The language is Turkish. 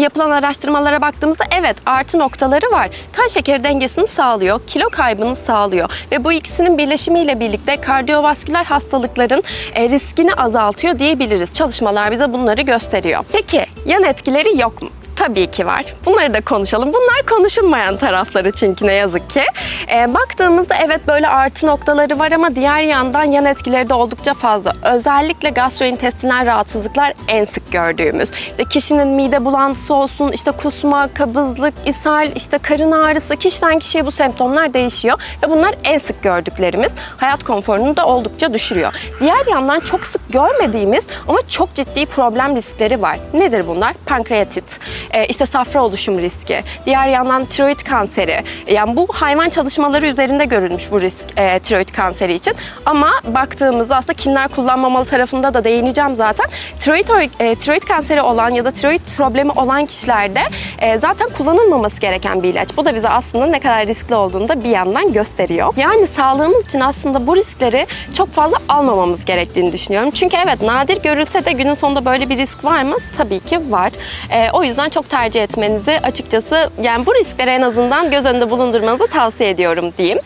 Yapılan araştırmalara baktığımızda evet artı noktaları var. Kan şekeri dengesini sağlıyor, kilo kaybını sağlıyor ve bu ikisinin birleşimiyle birlikte kardiyovasküler hastalıkların e, riskini azaltıyor diyebiliriz. Çalışmalar bize bunları gösteriyor. Peki yan etkileri yok mu? Tabii ki var. Bunları da konuşalım. Bunlar konuşulmayan tarafları çünkü ne yazık ki. Ee, baktığımızda evet böyle artı noktaları var ama diğer yandan yan etkileri de oldukça fazla. Özellikle gastrointestinal rahatsızlıklar en sık gördüğümüz. İşte kişinin mide bulantısı olsun, işte kusma, kabızlık, ishal, işte karın ağrısı. Kişiden kişiye bu semptomlar değişiyor ve bunlar en sık gördüklerimiz. Hayat konforunu da oldukça düşürüyor. Diğer yandan çok sık görmediğimiz ama çok ciddi problem riskleri var. Nedir bunlar? Pankreatit, e, işte safra oluşum riski, diğer yandan tiroid kanseri. Yani bu hayvan çalışmaları üzerinde görülmüş bu risk e, tiroid kanseri için. Ama baktığımızda aslında kimler kullanmamalı tarafında da değineceğim zaten. Tiroid, e, tiroid kanseri olan ya da tiroid problemi olan kişilerde e, zaten kullanılmaması gereken bir ilaç. Bu da bize aslında ne kadar riskli olduğunu da bir yandan gösteriyor. Yani sağlığımız için aslında bu riskleri çok fazla almamamız gerektiğini düşünüyorum. Çünkü evet nadir görülse de günün sonunda böyle bir risk var mı? Tabii ki var. E, o yüzden çok tercih etmenizi açıkçası yani bu riskleri en azından göz önünde bulundurmanızı tavsiye ediyorum diyeyim.